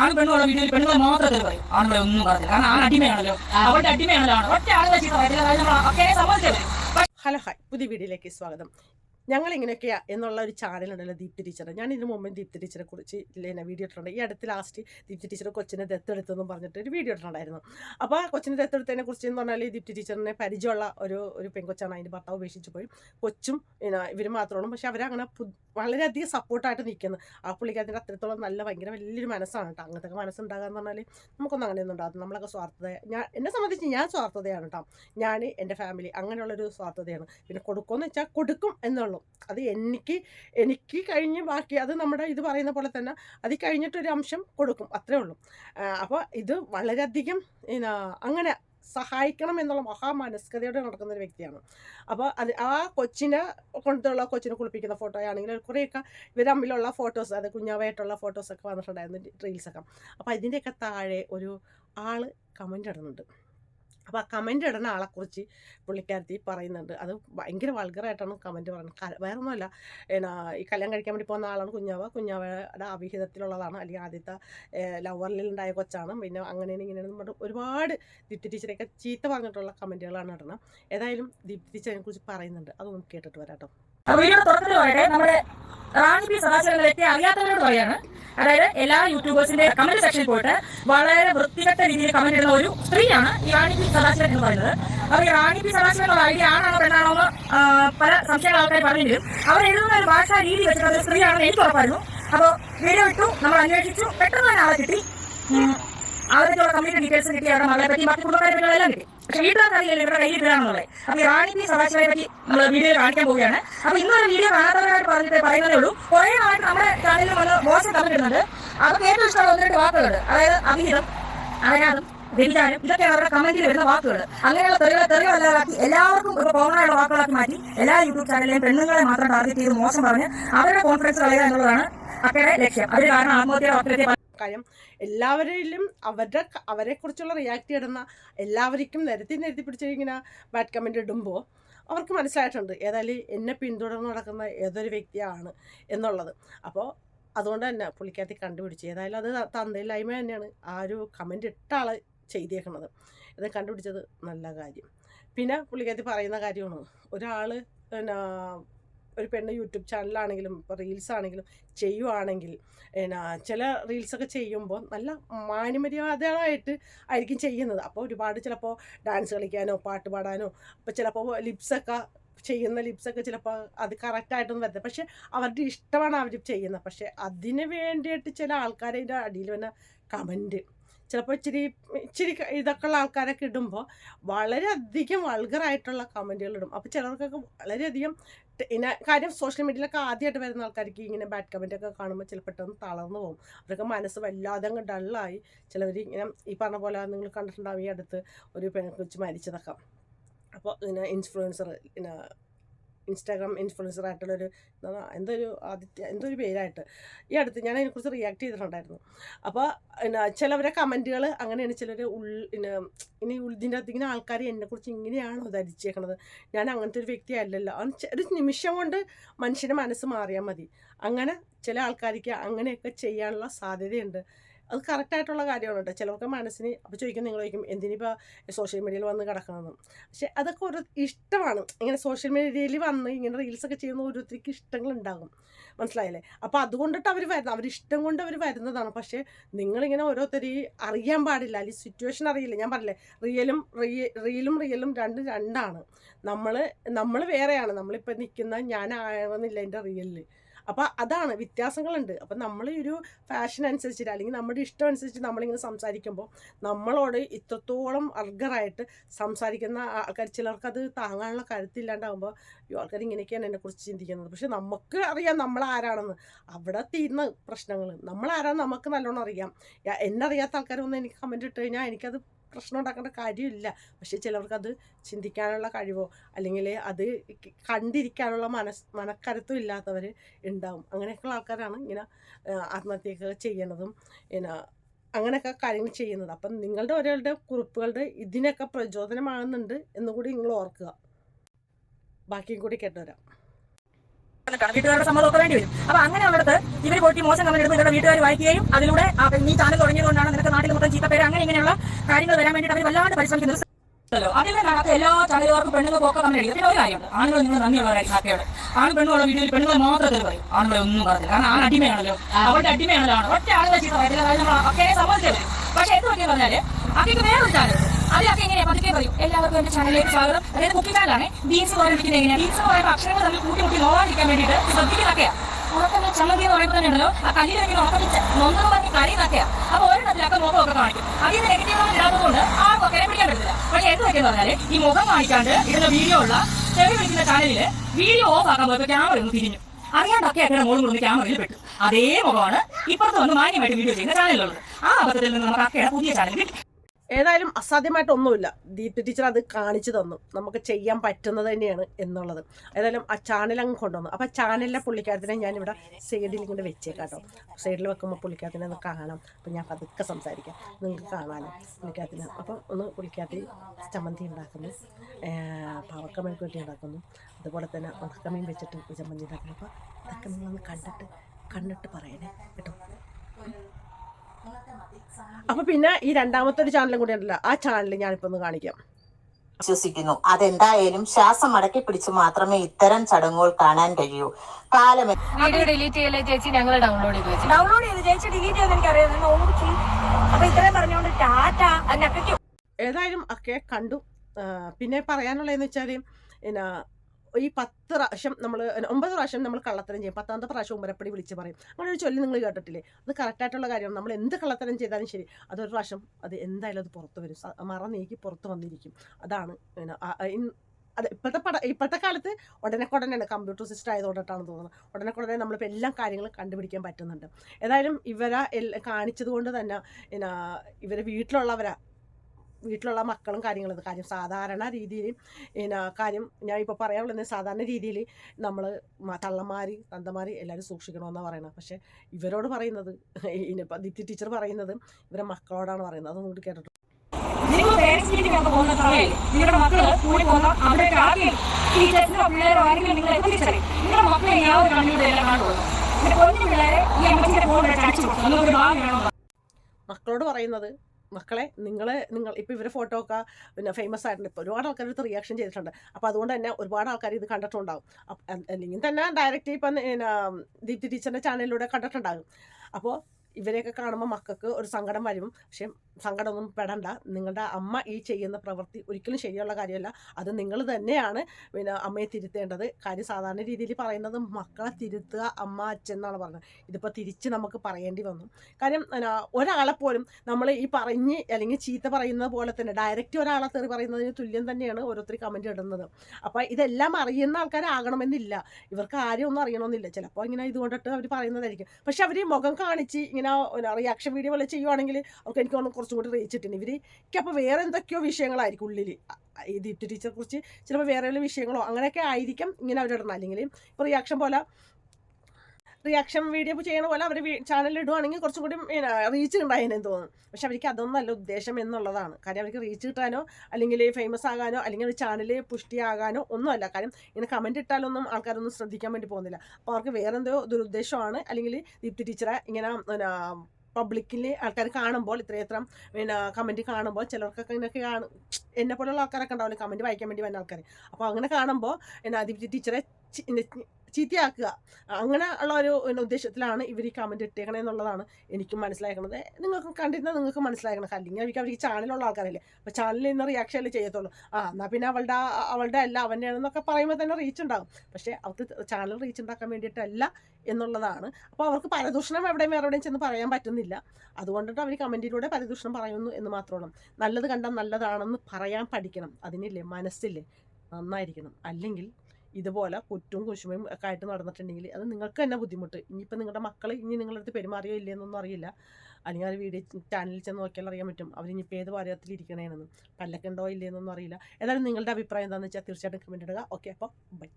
ആണ് പെണ്ണുള്ള വീട്ടിൽ പെണ്ണുങ്ങൾ മാത്രമേ പറയും. ആണുങ്ങളെ ഒന്നും പറഞ്ഞില്ല. കാരണം ആ അടിമയാണല്ലോ. അവളുടെ അടിമയാണല്ലോ. ആണ് ഒറ്റ ആളുകളെ ചീത്ത ഹലോ ഹായ്. പുതിയ വീഡിയോയിലേക്ക് സ്വാഗതം. ഞങ്ങൾ ഇങ്ങനെയൊക്കെയാ എന്നുള്ള ഒരു ചാനലുണ്ടല്ലോ ദീപ്തി ടീച്ചർ ഞാൻ ഇതിനു മുമ്പ് ദീപ്തി ടീച്ചറെ കുറിച്ച് ഇല്ലേനെ വീഡിയോ ഇട്ടിട്ടുണ്ട്. ഈ അടുത്ത് ലാസ്റ്റ് ദീപ്തി ടീച്ചർ കൊച്ചിനെ ദത്തെടുത്തെന്നും പറഞ്ഞിട്ട് ഒരു വീഡിയോ ഇട്ടിട്ടുണ്ടായിരുന്നു. അപ്പോൾ ആ കൊച്ചിനെ ദത്തെടുത്തതിനെ കുറിച്ച് എന്ന് പറഞ്ഞാൽ ദീപ്തി ടീച്ചറിനെ പരിചയമുള്ള ഒരു ഒരു പെൺകൊച്ചാണ് അതിന്റെ ഭർത്താവ് ഉപേക്ഷിച്ച് പോയി. കൊച്ചും ഇവർ മാത്രമാണ് പക്ഷെ അവരങ്ങനെ വളരെയധികം സപ്പോർട്ടായിട്ട് നിൽക്കുന്നത് ആ പുള്ളിക്കാരത്തിന്റെ അത്രത്തോളം നല്ല ഭയങ്കര വലിയൊരു മനസ്സാണ് കേട്ടോ. അങ്ങനത്തെ മനസ്സുണ്ടാകുക എന്ന് പറഞ്ഞാൽ നമുക്കൊന്നും അങ്ങനെയൊന്നും ഉണ്ടാകും നമ്മളൊക്കെ സ്വാർത്ഥത ഞാൻ എന്നെ സംബന്ധിച്ച് ഞാൻ സ്വാർത്ഥതയാണ് കേട്ടോ. ഞാൻ എന്റെ ഫാമിലി അങ്ങനെയുള്ളൊരു സ്വാർത്ഥതയാണ്. പിന്നെ കൊടുക്കുമെന്ന് വെച്ചാൽ കൊടുക്കും എന്നുള്ളൂ. അത് എനിക്ക് എനിക്ക് കഴിഞ്ഞ് ബാക്കി അത് നമ്മുടെ ഇത് പറയുന്ന പോലെ തന്നെ അത് കഴിഞ്ഞിട്ടൊരു അംശം കൊടുക്കും അത്രേ ഉള്ളൂ. അപ്പോൾ ഇത് വളരെയധികം അങ്ങനെ സഹായിക്കണം എന്നുള്ള മഹാമനസ്കതയോടെ നടക്കുന്ന ഒരു വ്യക്തിയാണ്. അപ്പോൾ അത് ആ കൊച്ചിനെ കൊണ്ടുള്ള കൊച്ചിനെ കുളിപ്പിക്കുന്ന ഫോട്ടോ ആണെങ്കിൽ കുറേയൊക്കെ ഇവർ തമ്മിലുള്ള ഫോട്ടോസ് അത് കുഞ്ഞാവായിട്ടുള്ള ഫോട്ടോസൊക്കെ വന്നിട്ടുണ്ടായിരുന്നു റീൽസൊക്കെ. അപ്പോൾ ഇതിന്റെയൊക്കെ താഴെ ഒരു ആൾ കമന്റ് ഇടുന്നുണ്ട്. അപ്പോൾ ആ കമന്റ് ഇടുന്ന ആളെക്കുറിച്ച് പുള്ളിക്കാരത്തി പറയുന്നുണ്ട്. അത് ഭയങ്കര വൾഗറായിട്ടാണ് കമന്റ് പറയുന്നത്. വേറെ ഒന്നുമല്ല എന്നാ ഈ കല്യാണം കഴിക്കാൻ വേണ്ടി പോകുന്ന ആളാണ് കുഞ്ഞാവ. കുഞ്ഞാവയുടെ അവിഹിതത്തിലുള്ളതാണ്. അല്ലെങ്കിൽ ആദ്യത്തെ ലവറിൽ ലവറിലുണ്ടായ കൊച്ചാണ്. പിന്നെ അങ്ങനെയാണ് ഇങ്ങനെയാണ് നമ്മുടെ ഒരുപാട് ദീപ്തി ടീച്ചറെയൊക്കെ ചീത്ത പറഞ്ഞിട്ടുള്ള കമന്റുകളാണ് ഇടുന്നത് ഏതായാലും ദീപ്തി ടീച്ചറിനെ കുറിച്ച് പറയുന്നുണ്ട്. അതൊന്നും കേട്ടിട്ട് വരാം കേട്ടോ വീഡിയോ തുടക്കത്തിൽ നമ്മുടെ റാണി പി സദാശിവങ്ങളിലേക്ക് അറിയാത്തവരോട് പറയാണ്. അതായത് എല്ലാ യൂട്യൂബേഴ്സിന്റെ കമന്റ് സെക്ഷനിൽ പോയിട്ട് വളരെ വൃത്തികെട്ട രീതിയിൽ കമന്റ് ഇടുന്ന ഒരു സ്ത്രീയാണ് ഈ റാണി പി സദാശിവൻ എന്ന് പറയുന്നത്. അപ്പൊ ഈ റാണി പി സദാശിവൻ എന്നുള്ള ഐഡിയ ആണാണോ പെണ്ണാണോ എന്ന് പല സംശയങ്ങൾ ആൾക്കാർ പറഞ്ഞെങ്കിലും അവർ എഴുതുന്ന ഒരു ഭാഷാ രീതി വെച്ചിട്ട് ഒരു സ്ത്രീയാണെന്ന് എനിക്ക് ഉറപ്പായിരുന്നു. അപ്പോൾ വീഡിയോ ഇട്ടു നമ്മൾ അന്വേഷിച്ചു. പെട്ടെന്ന് തന്നെ ആളെ കിട്ടി. അവരൊക്കെയുള്ള കംപ്ലീറ്റ് ഡീറ്റെയിൽസ് കിട്ടി അവരുടെ മകളെ പറ്റി ബാക്കി എല്ലാം കിട്ടി. പക്ഷേ വീട്ടുകാർക്കറിയില്ല ഇവരുടെ കയ്യിൽ ഇടാന്നുള്ളത് അപ്പൊ ഈ റാണി പി സദാശിവനെ പറ്റി നമ്മൾ വീഡിയോ കാണിക്കാൻ പോവുകയാണ്. അപ്പൊ ഇന്നൊരു വീഡിയോ കാണാത്തവരായിട്ട് പറഞ്ഞിട്ട് പറയുന്നതേ ഉള്ളൂ. കുറേ ആയിട്ട് നമ്മുടെ ചാനലിൽ വന്ന് മോശം തന്നിട്ടുണ്ട് അവർക്ക് ഏറ്റവും ഇഷ്ടമുള്ള ഒന്ന് രണ്ട് വാക്കുകൾ അതായത് അഭിഹിതം അനാഥം വ്യഭിചാരം ഇതൊക്കെ അവരുടെ കമന്റിൽ വരുന്ന വാക്കുകൾ അങ്ങനെയുള്ള തെറികളെ തെറികളല്ലാതാക്കി എല്ലാവർക്കും ഒരു കോമൺ ആയുള്ള വാക്കുകളാക്കി മാറ്റി എല്ലാ യൂട്യൂബ് ചാനലിലെയും പെണ്ണുങ്ങളെ മാത്രം ടാർഗറ്റ് ചെയ്ത് മോശം പറഞ്ഞ് അവരുടെ കോൺഫിഡൻസ് കളയുക എന്നുള്ളതാണ് അക്കയുടെ ലക്ഷ്യം. അതിന് കാരണം ആത്മഹത്യ കാര്യം എല്ലാവരിലും അവരുടെ അവരെക്കുറിച്ചുള്ള റിയാക്ട് ചെയ്യുന്ന എല്ലാവർക്കും നിരത്തി നിരത്തി പിടിച്ച് ഇങ്ങനെ ബാഡ് കമന്റ് ഇടുമ്പോൾ അവർക്ക് മനസ്സിലായിട്ടുണ്ട് ഏതായാലും എന്നെ പിന്തുടർന്ന് നടക്കുന്ന ഏതൊരു വ്യക്തിയാണ് എന്നുള്ളത്. അപ്പോൾ അതുകൊണ്ട് തന്നെ പുള്ളിക്കാത്തി കണ്ടുപിടിച്ച് ഏതായാലും അത് തന്തയില്ലായ്മ തന്നെയാണ് ആ ഒരു കമന്റ് ഇട്ട ആൾ ചെയ്തേക്കുന്നത് ഇത് കണ്ടുപിടിച്ചത് നല്ല കാര്യം. പിന്നെ പുള്ളിക്കാത്തി പറയുന്ന കാര്യമാണ് ഒരാൾ പിന്നെ ഒരു പെണ്ണ് യൂട്യൂബ് ചാനലാണെങ്കിലും ഇപ്പോൾ റീൽസ് ആണെങ്കിലും ചെയ്യുവാണെങ്കിൽ എന്നാ ചില റീൽസൊക്കെ ചെയ്യുമ്പോൾ നല്ല മാന്യമര്യാദകളായിട്ട് ആയിരിക്കും ചെയ്യുന്നത്. അപ്പോൾ ഒരുപാട് ചിലപ്പോൾ ഡാൻസ് കളിക്കാനോ പാട്ട് പാടാനോ അപ്പോൾ ചിലപ്പോൾ ലിപ്സൊക്കെ ചെയ്യുന്ന ലിപ്സൊക്കെ ചിലപ്പോൾ അത് കറക്റ്റായിട്ടൊന്നും വരത്തില്ല. പക്ഷേ അവരുടെ ഇഷ്ടമാണ് അവർ ചെയ്യുന്നത്. പക്ഷേ അതിന് വേണ്ടിയിട്ട് ചില ആൾക്കാരെ അടിയിൽ വന്ന കമന്റ് ചിലപ്പോൾ ഇച്ചിരി ഇച്ചിരി ഇതൊക്കെ ഉള്ള ആൾക്കാരൊക്കെ ഇടുമ്പോൾ വളരെയധികം വൾഗറായിട്ടുള്ള കമന്റുകൾ ഇടും അപ്പോൾ ചിലർക്കൊക്കെ വളരെയധികം പിന്നെ കാര്യം സോഷ്യൽ മീഡിയയിലൊക്കെ ആദ്യമായിട്ട് വരുന്ന ആൾക്കാർക്ക് ഇങ്ങനെ ബാഡ് കമന്റ് ഒക്കെ കാണുമ്പോൾ ചില പെട്ടെന്ന് തളർന്നു പോകും. അവരൊക്കെ മനസ്സ് വല്ലാതെ അങ്ങ് ഡള്ളായി ചിലവർ ഇങ്ങനെ ഈ പറഞ്ഞ പോലെ നിങ്ങൾ കണ്ടിട്ടുണ്ടാവും ഈ അടുത്ത് ഒരു പെൺകുച്ച് മരിച്ചതൊക്കെ. അപ്പോൾ ഇങ്ങനെ ഇൻഫ്ലുവൻസർ പിന്നെ ഇൻസ്റ്റാഗ്രാം ഇൻഫ്ലുവൻസർ ആയിട്ടുള്ളൊരു എന്തൊരു ആദിത്യ എന്തോ ഒരു പേരായിട്ട്. ഈ അടുത്ത് ഞാൻ അതിനെക്കുറിച്ച് റിയാക്ട് ചെയ്തിട്ടുണ്ടായിരുന്നു. അപ്പോൾ പിന്നെ ചിലവരെ കമന്റുകൾ അങ്ങനെയാണ് ചിലർ ഉൾ പിന്നെ ഇനി ഇതിന്റെ അകത്ത് ഇങ്ങനെ ആൾക്കാർ എന്നെക്കുറിച്ച് ഇങ്ങനെയാണോ ധരിച്ചേക്കണത്? ഞാൻ അങ്ങനത്തെ ഒരു വ്യക്തി അല്ലല്ലോ. ഒരു നിമിഷം കൊണ്ട് മനുഷ്യന്റെ മനസ്സ് മാറിയാൽ മതി. അങ്ങനെ ചില ആൾക്കാർക്ക് അങ്ങനെയൊക്കെ ചെയ്യാനുള്ള സാധ്യതയുണ്ട്. അത് കറക്റ്റായിട്ടുള്ള കാര്യമാണ് കേട്ടോ ചിലർക്ക് മനസ്സിന് അപ്പോൾ ചോദിക്കും നിങ്ങൾ ചോദിക്കും എന്തിനിപ്പോൾ സോഷ്യൽ മീഡിയയിൽ വന്ന് കിടക്കണമെന്ന് പക്ഷെ അതൊക്കെ ഒരു ഇഷ്ടമാണ്. ഇങ്ങനെ സോഷ്യൽ മീഡിയയിൽ വന്ന് ഇങ്ങനെ റീൽസൊക്കെ ചെയ്യുന്ന ഓരോരുത്തർക്ക് ഇഷ്ടങ്ങളുണ്ടാകും. മനസ്സിലായല്ലേ? അപ്പോൾ അതുകൊണ്ടിട്ട് അവർ വരുന്നത് അവരിഷ്ടം കൊണ്ട് അവർ വരുന്നതാണ്. പക്ഷേ നിങ്ങളിങ്ങനെ ഓരോരുത്തർ അറിയാൻ പാടില്ല അല്ലെങ്കിൽ സിറ്റുവേഷൻ അറിയില്ല. ഞാൻ പറഞ്ഞില്ലേ റിയലും റിയ റീലും റിയലും രണ്ടും രണ്ടാണ്. നമ്മൾ നമ്മൾ വേറെയാണ്. നമ്മളിപ്പോൾ നിൽക്കുന്ന ഞാൻ ആവണമെന്നില്ല എന്റെ റിയലിൽ അപ്പോൾ അതാണ് വ്യത്യാസങ്ങളുണ്ട്. അപ്പം നമ്മൾ ഒരു ഫാഷൻ അനുസരിച്ചിട്ട് അല്ലെങ്കിൽ നമ്മുടെ ഇഷ്ടം അനുസരിച്ച് നമ്മളിങ്ങനെ സംസാരിക്കുമ്പോൾ നമ്മളോട് ഇത്രത്തോളം അർഗറായിട്ട് സംസാരിക്കുന്ന ആൾക്കാർ അത് താങ്ങാനുള്ള കരുത്തില്ലാണ്ടാകുമ്പോൾ ഈ ആൾക്കാർ ഇങ്ങനെയൊക്കെയാണ് എന്നെക്കുറിച്ച് ചിന്തിക്കുന്നത്. പക്ഷെ നമുക്ക് അറിയാം നമ്മൾ ആരാണെന്ന്. അവിടെ തീരുന്ന പ്രശ്നങ്ങൾ നമ്മൾ നമുക്ക് നല്ലോണം അറിയാം. എന്നറിയാത്ത ആൾക്കാരൊന്നും എനിക്ക് കമന്റ് ഇട്ട് കഴിഞ്ഞാൽ എനിക്കത് പ്രശ്നം ഉണ്ടാക്കേണ്ട കാര്യമില്ല. പക്ഷെ ചിലവർക്കത് ചിന്തിക്കാനുള്ള കഴിവോ അല്ലെങ്കിൽ അത് കണ്ടിരിക്കാനുള്ള മനസ് മനക്കരുത്തും ഇല്ലാത്തവർ ഉണ്ടാവും അങ്ങനെയൊക്കെയുള്ള ആൾക്കാരാണ് ഇങ്ങനെ ആത്മഹത്യയൊക്കെ ചെയ്യണതും പിന്നെ അങ്ങനെയൊക്കെ കാര്യങ്ങൾ ചെയ്യുന്നത്. അപ്പം നിങ്ങളുടെ ഓരോരുടെ കുറിപ്പുകളുടെ ഇതിനൊക്കെ പ്രചോദനമാകുന്നുണ്ട് എന്നുകൂടി നിങ്ങൾ ഓർക്കുക. ബാക്കിയും കൂടി കേട്ടുവരാം എന്നിട്ടാണ് വീട്ടുകാരുടെ സമ്മതമൊക്കെ വേണ്ടി വരും. അപ്പൊ അങ്ങനെ അവിടുത്തെ ഇവർ പോയിട്ട് മോശം കമന്റ് എടുത്ത് ഇവരുടെ വീട്ടുകാർ വായിക്കുകയും അതിലൂടെ നീ ചാനൽ തുടങ്ങിയതുകൊണ്ടാണ് നിനക്ക് നാട്ടിൽ മൊത്തം ചീത്തപ്പേര് അങ്ങനെ ഇങ്ങനെയുള്ള കാര്യങ്ങൾ വരാൻ വേണ്ടിയിട്ട് അവർ വല്ലാണ്ട് പരിശ്രമിക്കുന്നത് അതിൽ നിന്നാണ് എല്ലാ ചാനലുകാർക്കും പെണ്ണുങ്ങൾ ഒക്കെ കമന്റ് എഴുതി പിന്നെ ഒരു കാര്യമുണ്ട്. ആണുങ്ങൾ നിങ്ങൾ നന്ദിയുള്ളവരായിരിക്കും ഹാപ്പിയോട് ആണ് പെണ്ണുള്ള വീഡിയോയിൽ പെണ്ണുങ്ങൾ മാത്രത്തിൽ പറയും. ആണുങ്ങളെ ഒന്നും പറഞ്ഞില്ല. കാരണം ആണ് അടിമയാണല്ലോ. അവരുടെ അടിമയാണല്ലോ. ഒറ്റ ആളുകളെ ചീത്ത പറയത്തില്ല നമ്മൾ ഒക്കെ സമ്മതിച്ചത് പക്ഷെ എന്ത് പറ്റിയെന്ന് പറഞ്ഞാൽ? അതൊക്കെ വേറൊരു ചാനൽ അതിലൊക്കെ എങ്ങനെയാ? പതുക്കെ പറയും. എല്ലാവർക്കും എന്റെ ചാനലിലേക്ക് സ്വാഗതം. അതായത് കുക്കിംഗ് ചാനലാണ് ബീൻസ് എങ്ങനെയാണ് ബീൻസ് എന്ന് അക്ഷരങ്ങൾ തമ്മിൽ കൂട്ടി മുട്ടി നോവാണ്ടിരിക്കാൻ വേണ്ടിയിട്ട് ശ്രദ്ധിക്കുന്നതൊക്കെയാ. ഉറക്കം ചമ്മന്തി എന്ന് പറയുമ്പോൾ തന്നെ ഉണ്ടല്ലോ. ആ കല്ലിൽ വെക്കുന്ന നൊന്നെന്ന് പറഞ്ഞ് കറിയുന്നൊക്കെയാ അപ്പൊ ഒരെണ്ണത്തിലൊക്കെ മുഖമൊക്കെ കാണിക്കും. അതിൽ നിന്ന് നെഗറ്റീവ് ഇടാത്തതുകൊണ്ട് ആർക്കും ഒക്കെ പിടിക്കാൻ പറ്റില്ല പക്ഷേ എന്ത് പറ്റിയെന്ന് പറഞ്ഞാൽ ഈ മുഖം കാണിക്കാണ്ട് ഇടുന്ന വീഡിയോ ഉള്ള ചെവി വിളിക്കുന്ന ചാനലിൽ വീഡിയോ ഓഫ് ആക്കാൻ ക്യാമറ ഒന്ന് തിരിഞ്ഞു. അറിയാണ്ടൊക്കെ ഒക്കെ മോളും കൊണ്ട് ക്യാമറയിൽ പെട്ടു. അതേ മുഖമാണ് ഇപ്പുറത്ത് വന്ന് മാന്യമായിട്ട് വീഡിയോ ചെയ്യുന്ന ചാനലുള്ളത് ആ അബദ്ധത്തിൽ നിന്ന് നമുക്ക് അക്കയുടെ പുതിയ ചാനൽ കിട്ടി. ഏതായാലും അസാധ്യമായിട്ടൊന്നുമില്ല ദീപ്തി ടീച്ചർ അത് കാണിച്ചു തന്നു. നമുക്ക് ചെയ്യാൻ പറ്റുന്നത് തന്നെയാണ് എന്നുള്ളത്. ഏതായാലും ആ ചാനൽ അങ്ങ് കൊണ്ടുവന്നു. അപ്പോൾ ചാനലിലെ പുള്ളിക്കാരത്തിനെ ഞാനിവിടെ സൈഡിൽ ഇങ്ങനെ വെച്ചേക്കാട്ടോ സൈഡിൽ വെക്കുമ്പോൾ പുള്ളിക്കാരത്തിനെ ഒന്ന് കാണാം. അപ്പം ഞാൻ പതുക്കെ സംസാരിക്കാം. നിങ്ങൾക്ക് കാണാനും പുള്ളിക്കാരത്തിന്. അപ്പം ഒന്ന് പുള്ളിക്കാരത്തി ചമ്മന്തി ഉണ്ടാക്കുന്നു. പാവക്കമീൻ കൂട്ടി ഉണ്ടാക്കുന്നു. അതുപോലെ തന്നെ ഉണക്കമീൻ വെച്ചിട്ട് ചമ്മന്തി ഉണ്ടാക്കുന്നു. അപ്പോൾ അതൊക്കെ നിങ്ങളൊന്ന് കണ്ടിട്ട് കണ്ടിട്ട് പറയണേ കേട്ടോ. അപ്പൊ പിന്നെ ഈ രണ്ടാമത്തെ ഒരു ചാനലും കൂടി ഉണ്ടല്ലോ. ആ ചാനൽ ഞാനിപ്പോ ഒന്ന് കാണിക്കാം. വിശ്വസിക്കുന്നു. അതെന്തായാലും ശ്വാസം അടക്കി പിടിച്ച് മാത്രമേ ഇത്തരം ചടങ്ങുകൾ കാണാൻ കഴിയൂ. കാലം വീഡിയോ ഡിലീറ്റ് ചെയ്യല്ലേ ചേച്ചി? ഞങ്ങൾ ഡൗൺലോഡ് ചെയ്തു ഡൗൺലോഡ് ചെയ്ത്. ചേച്ചി ഡിലീറ്റ് ചെയ്ത് എനിക്കറിയാം. ഓടിച്ചു അപ്പൊ ഇത്രയും പറഞ്ഞുകൊണ്ട് ടാറ്റ. ഏതായാലും ഒക്കെ കണ്ടു. പിന്നെ പറയാനുള്ളതെന്ന് വെച്ചാൽ പിന്നെ ഈ പത്ത് പ്രാവശ്യം നമ്മൾ ഒമ്പത് പ്രാവശ്യം നമ്മൾ കള്ളത്തരം ചെയ്യും. പത്താമത്തെ പ്രാവശ്യം ഉമ്മരപ്പടി വിളിച്ച് പറയും. അങ്ങനെ ഒരു ചൊല്ലി നിങ്ങൾ കേട്ടിട്ടില്ലേ? അത് കറക്റ്റായിട്ടുള്ള കാര്യമാണ്. നമ്മൾ എന്ത് കള്ളത്തരം ചെയ്താലും ശരി. അതൊരു പ്രാവശ്യം അത് എന്തായാലും അത് പുറത്ത് വരും. മറ നീക്കി പുറത്ത് വന്നിരിക്കും. അതാണ് അത് ഇപ്പോഴത്തെ പട ഇപ്പോഴത്തെ കാലത്ത് ഉടനെ ഉടനെയാണ് കമ്പ്യൂട്ടർ സിസ്റ്റം ആയതുകൊണ്ടിട്ടാണ് തോന്നുന്നത്. ഉടനെ ഉടനെ നമ്മളിപ്പോൾ എല്ലാ കാര്യങ്ങളും കണ്ടുപിടിക്കാൻ പറ്റുന്നുണ്ട്. ഏതായാലും ഇവരെ കാണിച്ചത് കൊണ്ട് തന്നെ ഇവരെ വീട്ടിലുള്ളവരാ വീട്ടിലുള്ള മക്കളും കാര്യങ്ങളും കാര്യം സാധാരണ രീതിയിൽ പിന്നെ കാര്യം ഞാൻ ഇപ്പോൾ പറയാനുള്ളത് സാധാരണ രീതിയിൽ നമ്മൾ തള്ളന്മാർ തന്തമാർ എല്ലാവരും സൂക്ഷിക്കണമെന്നാണ് പറയുന്നത് പക്ഷേ ഇവരോട് പറയുന്നത് ഇനിയിപ്പോൾ ദിത്തി ടീച്ചർ പറയുന്നത് ഇവരെ മക്കളോടാണ് പറയുന്നത്. അതൊന്നും കൂടി കേട്ടിട്ടുണ്ട് നിങ്ങൾ പേരൻസ് മീറ്റിംഗൊക്കെ പോകുന്ന സമയത്ത് നിങ്ങളുടെ മക്കൾ കൂടി പോകുന്ന അവിടേക്ക് ആദ്യം ടീച്ചേഴ്സിനോ പിള്ളേരോ ആരെങ്കിലും നിങ്ങൾ എത്തിച്ചറിയും നിങ്ങളുടെ മക്കളെ ഈ ആ ഒരു കണ്ണിലൂടെ എല്ലാം കാണുള്ളൂ പിന്നെ കുഞ്ഞു പിള്ളേരെ ഈ അമ്മച്ചിന്റെ ഫോൺ അടിച്ചു കൊടുക്കും മക്കളോട് പറയുന്നത് മക്കളെ നിങ്ങൾ നിങ്ങൾ ഇപ്പോൾ ഇവരെ ഫോട്ടോ ഒക്കെ പിന്നെ ഫേമസ് ആയിട്ടുണ്ട്. ഇപ്പോൾ ഒരുപാട് ആൾക്കാർ ഇത് റിയാക്ഷൻ ചെയ്തിട്ടുണ്ട്. അപ്പോൾ അതുകൊണ്ട് തന്നെ ഒരുപാട് ആൾക്കാർ ഇത് കണ്ടിട്ടുണ്ടാകും അല്ലെങ്കിൽ തന്നെ ഡയറക്റ്റ് ഇപ്പം ദീപ്തി ടീച്ചറിന്റെ ചാനലിലൂടെ കണ്ടിട്ടുണ്ടാകും. അപ്പോൾ ഇവരെയൊക്കെ കാണുമ്പോൾ മക്കൾക്ക് ഒരു സങ്കടം വരും. പക്ഷേ സങ്കടമൊന്നും പെടണ്ട. നിങ്ങളുടെ അമ്മ ഈ ചെയ്യുന്ന പ്രവൃത്തി ഒരിക്കലും ശരിയുള്ള കാര്യമല്ല. അത് നിങ്ങൾ തന്നെയാണ് പിന്നെ അമ്മയെ തിരുത്തേണ്ടത്. കാര്യം സാധാരണ രീതിയിൽ പറയുന്നത് മക്കളെ തിരുത്തുക അമ്മ അച്ഛൻ എന്നാണ് പറഞ്ഞത്. ഇതിപ്പോൾ തിരിച്ച് നമുക്ക് പറയേണ്ടി വന്നു. കാര്യം ഒരാളെപ്പോലും ഒരാളെ പോലും നമ്മൾ ഈ പറഞ്ഞ് അല്ലെങ്കിൽ ചീത്ത പറയുന്നത് പോലെ തന്നെ ഡയറക്റ്റ് ഒരാളെ തെറി പറയുന്നതിന് തുല്യം തന്നെയാണ് ഓരോരുത്തർ കമന്റ് ഇടുന്നത്. അപ്പോൾ ഇതെല്ലാം അറിയുന്ന ആൾക്കാരാകണമെന്നില്ല ഇവർക്ക് ആരും ഒന്നും അറിയണമെന്നില്ല. ചിലപ്പോൾ ഇങ്ങനെ ഇതുകൊണ്ടിട്ട് അവർ പറയുന്നതായിരിക്കും. പക്ഷെ അവർ മുഖം കാണിച്ച് ഇങ്ങനെ റിയാക്ഷൻ വീഡിയോ പോലെ ചെയ്യുവാണെങ്കിൽ അവർക്ക് എനിക്ക് കുറച്ചും കൂടി റീച്ച് കിട്ടുന്നു ഇവർ അപ്പോൾ വേറെ എന്തൊക്കെയോ വിഷയങ്ങളായിരിക്കും ഉള്ളിൽ ഈ ദീപ്തി ടീച്ചറെ കുറിച്ച് ചിലപ്പോൾ വേറെ വല്ല വിഷയങ്ങളോ അങ്ങനെയൊക്കെ ആയിരിക്കും ഇങ്ങനെ അവരിടണം അല്ലെങ്കിൽ ഇപ്പോൾ റിയാക്ഷൻ പോലെ റിയാക്ഷൻ വീഡിയോ ചെയ്യണ പോലെ അവർ ചാനലിൽ ഇടുവാണെങ്കിൽ കുറച്ചും കൂടി റീച്ച് ഉണ്ടായേനെന്ന് തോന്നുന്നു. പക്ഷെ അവർക്ക് അതൊന്നല്ല ഉദ്ദേശം എന്നുള്ളതാണ്. കാര്യം അവർക്ക് റീച്ച് കിട്ടാനോ അല്ലെങ്കിൽ ഫേമസ് ആകാനോ അല്ലെങ്കിൽ ഒരു ചാനൽ പുഷ്ടിയാകാനോ ഒന്നുമല്ല കാര്യം ഇങ്ങനെ കമന്റ് ഇട്ടാലൊന്നും ആൾക്കാരൊന്നും ശ്രദ്ധിക്കാൻ വേണ്ടി പോകുന്നില്ല. അപ്പോൾ അവർക്ക് വേറെന്തോ ദുരുദ്ദേശമാണ്. അല്ലെങ്കിൽ ദീപ്തി ടീച്ചറെ ഇങ്ങനെ പബ്ലിക്കിൽ ആൾക്കാർ കാണുമ്പോൾ ഇത്രയത്രം പിന്നെ കമന്റ് കാണുമ്പോൾ ചിലർക്കൊക്കെ ഇങ്ങനെയൊക്കെ കാണും. എന്നെ പോലുള്ള ആൾക്കാരൊക്കെ ഉണ്ടാവില്ല? കമന്റ് വായിക്കാൻ വേണ്ടി വന്ന ആൾക്കാർ അപ്പോൾ അങ്ങനെ കാണുമ്പോൾ എന്നാ ദീപ്തി ടീച്ചറെ ചീത്തയാക്കുക. അങ്ങനെ ഉള്ള ഒരു ഉദ്ദേശത്തിലാണ് ഇവർ ഈ കമന്റ് ഇട്ടേക്കണേ എന്നുള്ളതാണ് എനിക്കും മനസ്സിലാക്കുന്നത് നിങ്ങൾക്ക് കണ്ടിരുന്നാൽ നിങ്ങൾക്ക് മനസ്സിലാക്കണം അല്ലെങ്കിൽ അവർക്ക് അവർക്ക് ചാനലുള്ള ആൾക്കാരല്ലേ. അപ്പോൾ ചാനലിൽ നിന്ന് റിയാക്ഷൻ അല്ലേ ചെയ്യത്തുള്ളൂ. ആ എന്നാൽ പിന്നെ അവളുടെ അവളുടെ അല്ല അവന്റെ ആണെന്നൊക്കെ പറയുമ്പോൾ തന്നെ റീച്ച് ഉണ്ടാകും. പക്ഷേ അവർക്ക് ചാനൽ റീച്ച് ഉണ്ടാക്കാൻ വേണ്ടിയിട്ടല്ല എന്നുള്ളതാണ്. അപ്പോൾ അവർക്ക് പരദൂഷണം എവിടെയും എവിടെയും ചെന്ന് പറയാൻ പറ്റുന്നില്ല. അതുകൊണ്ടിട്ട് അവർ കമന്റിലൂടെ പരദൂഷണം പറയുന്നു എന്ന് മാത്രമാണ് നല്ലത് കണ്ടാൽ നല്ലതാണെന്ന് പറയാൻ പഠിക്കണം. അതിനില്ലേ മനസ്സില്ലേ? നന്നായിരിക്കണം. അല്ലെങ്കിൽ ഇതുപോലെ കുറ്റും കുശുമയും ഒക്കെ ആയിട്ട് നടന്നിട്ടുണ്ടെങ്കിൽ അത് നിങ്ങൾക്ക് തന്നെ ബുദ്ധിമുട്ട്. ഇനിയിപ്പോൾ നിങ്ങളുടെ മക്കൾ ഇനി നിങ്ങളുടെ അടുത്ത് പെരുമാറിയോ ഇല്ലയെന്നൊന്നും അറിയില്ല. അല്ലെങ്കിൽ അത് വീഡിയോ ചാനലിൽ ചെന്ന് നോക്കിയാൽ അറിയാൻ പറ്റും. അവരിനിപ്പോൾ ഏത് പാരത്തിൽ ഇരിക്കണേണെന്ന് പല്ലൊക്കെ ഉണ്ടോ ഇല്ലയെന്നൊന്നും അറിയില്ല. ഏതായാലും നിങ്ങളുടെ അഭിപ്രായം എന്താണെന്ന് വെച്ചാൽ തീർച്ചയായിട്ടും കമന്റ് ഇടുക. ഓക്കെ അപ്പോൾ ബൈ